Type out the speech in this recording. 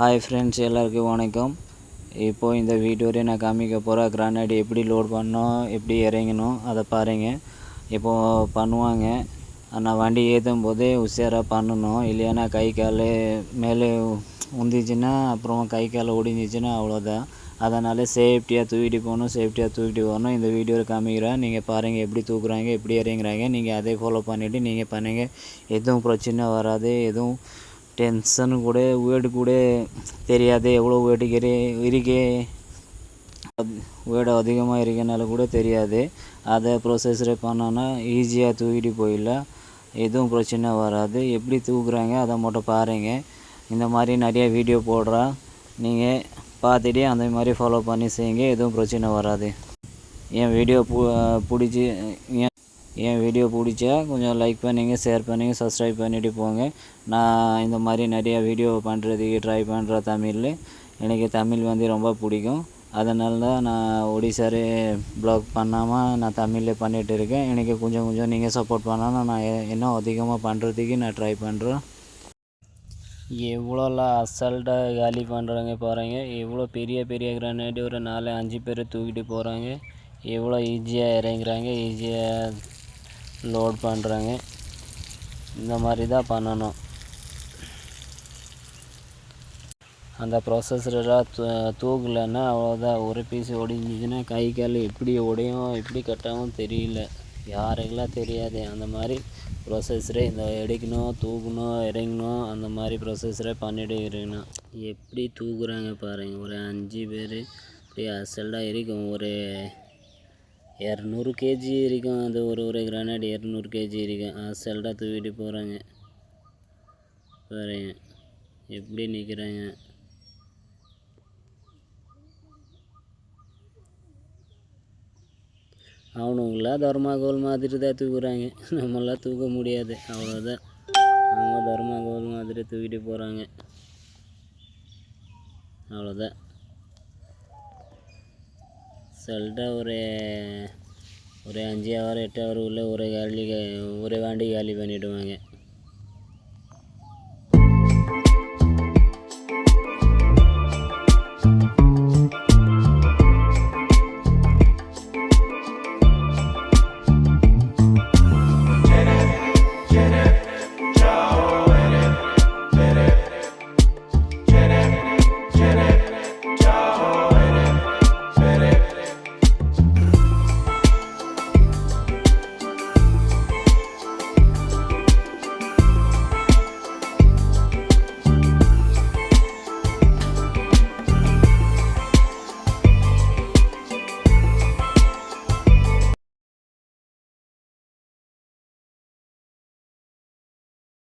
Hi friends எல்லாருக்கும் வணக்கம். இப்போது இந்த வீடியோவில் நான் காமிக்க போகிற கிரானைட் எப்படி லோட் பண்ணணும் எப்படி இறங்கணும் அதை பாருங்க. இப்போது பண்ணுவாங்க. ஆனால் வண்டி ஏற்றும் போதே உஷாராக பண்ணணும். இல்லைன்னா கை கால் மேலே உந்திச்சுன்னா அப்புறம் கை கால் ஒடிஞ்சிச்சுன்னா அவ்வளோதான் அதனால் சேஃப்டியாக தூக்கிட்டு போகணும் சேஃப்டியாக தூக்கிட்டு வரணும். இந்த வீடியோவில் காமிக்கிறேன். நீங்கள் பாருங்கள் எப்படி தூக்குறாங்க எப்படி இறங்குறாங்க. நீங்கள் அதே ஃபாலோ பண்ணிவிட்டு நீங்கள் பண்ணுங்கள் எதுவும் பிரச்சனை வராது. எதுவும் டென்ஷன் கூட வேர்டு கூட தெரியாது எவ்வளோ வேர்டு இருக்கே வேர்டு அதிகமாக இருக்கனால கூட தெரியாது. அதை ப்ரொசஸரை பண்ணோன்னா ஈஸியாக தூக்கிட்டு போயிடலாம். எதுவும் பிரச்சனை வராது. எப்படி தூக்குறாங்க அதை மட்டும் பாருங்கள் இந்த மாதிரி நிறைய வீடியோ போடுறேன். நீங்கள் பார்த்துட்டு அந்த மாதிரி ஃபாலோ பண்ணி செய்யுங்க. எதுவும் பிரச்சனை வராது. என் வீடியோ பு பிடிச்சி என் வீடியோ பிடிச்சா கொஞ்சம் லைக் பண்ணுங்க ஷேர் பண்ணுங்க சப்ஸ்கிரைப் பண்ணிவிட்டு போங்க. நான் இந்த மாதிரி நிறைய வீடியோ பண்ணுறதுக்கு ட்ரை பண்ணுறேன் தமிழில் எனக்கு தமிழ் வந்து ரொம்ப பிடிக்கும். அதனால தான் நான் ஒடிசாரு ப்ளாக் பண்ணாமல் நான் தமிழில் பண்ணிகிட்டு இருக்கேன். எனக்கு கொஞ்சம் கொஞ்சம் நீங்கள் சப்போர்ட் பண்ணாலும் நான் இன்னும் அதிகமாக பண்ணுறதுக்கு நான் ட்ரை பண்ணுறேன் எவ்வளோலாம் அசல்ட்டாக காலி பண்ணுறாங்க பாருங்க. எவ்வளோ பெரிய பெரிய கிரானைட் ஒரு நாலு அஞ்சு பேர் தூக்கிட்டு போகிறாங்க எவ்வளோ ஈஸியாக இறங்குறாங்க ஈஸியாக லோட் பண்ணுறாங்க இந்த மாதிரி தான் பண்ணணும். அந்த ப்ரொசஸராக தூ தூக்கலைன்னா அவ்வளோதான் ஒரு பீஸ் ஒடிஞ்சிச்சுன்னா கை கால் எப்படி உடையும் எப்படி கட்டாவும் தெரியல. யாருக்கெல்லாம் தெரியாது. அந்த மாதிரி ப்ரொசஸரே இந்த எடுக்கணும் தூக்கணும் இறங்கணும் அந்த மாதிரி ப்ரொசஸரே பண்ணிட்டு இருக்கணும். எப்படி தூக்குறாங்க பாருங்கள் ஒரு அஞ்சு பேர். இப்படி அசல்டாக இருக்கும் ஒரு இரநூறு கேஜி இருக்கும். அது ஒரு ஒரு கிரானைட் இரநூறு கேஜி இருக்கும். அசல்டாக தூக்கிட்டு போகிறாங்க பாருங்க. எப்படி நிற்கிறாங்க அவனுங்களாம் தர்மாகோல் மாதிரி தான் தூக்குறாங்க. நம்மளாம் தூக்க முடியாது. அவ்வளோதான் அவங்க தர்மாகோல் மாதிரி தூக்கிட்டு போகிறாங்க அவ்வளோதான் சொல்லிட்டா ஒரு ஒரு அஞ்சு ஹவர் எட்டு ஹவர் உள்ள ஒரு காலி ஒரு வாண்டி காலி பண்ணிவிடுவாங்க